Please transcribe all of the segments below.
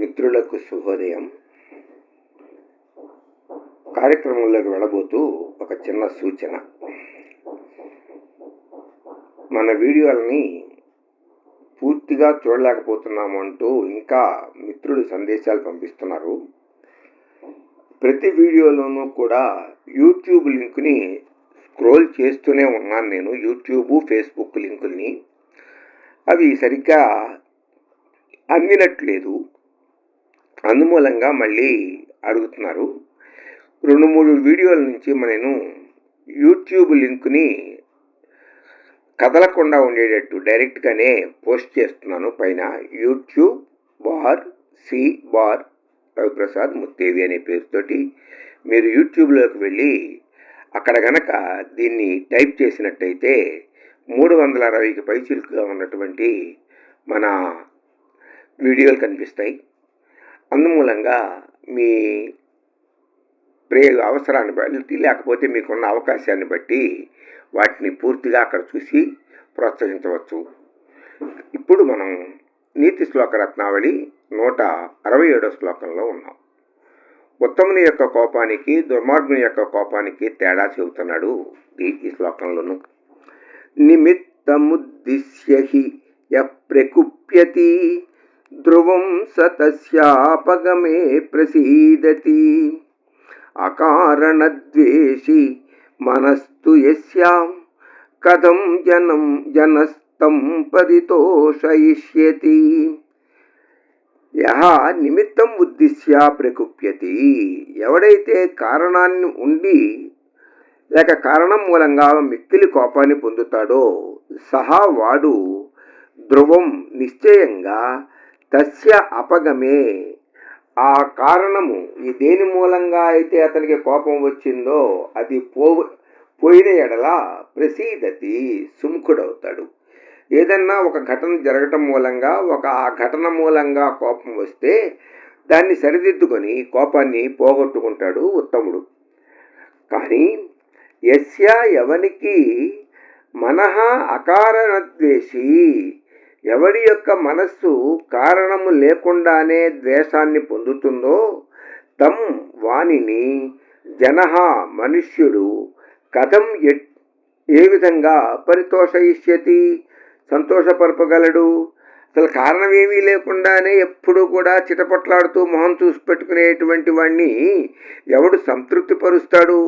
మిత్రులకు శుభోదయం. కార్యక్రమంలోకి వెళ్ళబోతూ ఒక చిన్న సూచన. మన వీడియోలని పూర్తిగా చూడలేకపోతున్నాము అంటూ ఇంకా మిత్రులు సందేశాలు పంపిస్తున్నారు. ప్రతి వీడియోలోనూ కూడా యూట్యూబ్ లింక్ని స్క్రోల్ చేస్తూనే ఉన్నాను నేను. యూట్యూబ్ ఫేస్బుక్ లింకుల్ని. అవి సరిగ్గా అందినట్లేదు. అందుమూలంగా మళ్ళీ అడుగుతున్నారు. రెండు మూడు వీడియోల నుంచి నేను యూట్యూబ్ లింక్ని కదలకుండా ఉండేటట్టు డైరెక్ట్గానే పోస్ట్ చేస్తున్నాను. పైన YouTube bar C bar Raviprasad Muttevi అనే పేరుతోటి మీరు యూట్యూబ్లోకి వెళ్ళి అక్కడ గనక దీన్ని టైప్ చేసినట్టయితే మూడు వందల అరవైకి పైచిలుకుగా ఉన్నటువంటి మన వీడియోలు కనిపిస్తాయి. అందుమూలంగా మీ ప్రే అవసరాన్ని బట్టి లేకపోతే మీకున్న అవకాశాన్ని బట్టి వాటిని పూర్తిగా అక్కడ చూసి ప్రోత్సహించవచ్చు. ఇప్పుడు మనం నీతి శ్లోక రత్నావళి నూట అరవై ఏడో శ్లోకంలో ఉన్నాం. ఉత్తముని యొక్క కోపానికి దుర్మార్గుని యొక్క కోపానికి తేడా చెబుతున్నాడు ఈ శ్లోకంలోను. నిమిత్తముద్దిశ్య ప్రకుప్యతి య ప్రకుప్యతి ధ్రువం సతస్యాపగమే ప్రసీదతి. అకారణద్వేషి మనస్తు యస్యాం కథం జనం జనస్తం పరితోషయిష్యతి. యహ నిమిత్తం ఉద్దిశ్య ప్రకుప్యతి. ఎవడైతే కారణాన్ని ఉండి లేక కారణం మూలంగా మిక్కిలి కోపాన్ని పొందుతాడో సహా వాడు ధ్రువం నిశ్చయంగా తస్య అపగమే. ఆ కారణము ఈ దేని మూలంగా అయితే అతనికి కోపం వచ్చిందో అది పో పోయిన ఎడల ప్రసీదతి సుముఖుడవుతాడు. ఏదన్నా ఒక ఘటన జరగటం మూలంగా ఒక ఆ ఘటన మూలంగా కోపం వస్తే దాన్ని సరిదిద్దుకొని కోపాన్ని పోగొట్టుకుంటాడు ఉత్తముడు. కానీ యస్య ఎవనికి మనహ అకారణద్వేషి ఎవడి యొక్క మనస్సు కారణము లేకుండానే ద్వేషాన్ని పొందుతుందో తమ్ వానిని జనహ మనుష్యుడు కథం ఏ విధంగా పరితోషయిష్యతి? సంతోషపరపగలడు? అసలు కారణం ఏమీ లేకుండానే ఎప్పుడూ కూడా చిటపట్లాడుతూ మొహం చూసి పెట్టుకునేటువంటి వాడిని ఎవడు సంతృప్తి పరుస్తాడు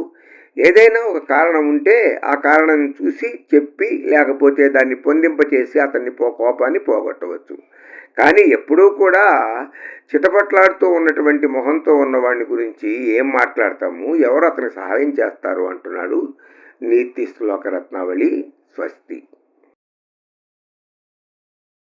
ఏదైనా ఒక కారణం ఉంటే ఆ కారణం చూసి చెప్పి లేకపోతే దాన్ని పొందింపచేసి అతన్ని పో కోపాన్ని పోగొట్టవచ్చు. కానీ ఎప్పుడూ కూడా చిటపట్లాడుతూ ఉన్నటువంటి మొహంతో ఉన్నవాడిని గురించి ఏం మాట్లాడతాము? ఎవరు అతనికి సహాయం చేస్తారు? అంటున్నాడు నీతి శ్లోక రత్నావళి స్వస్తి.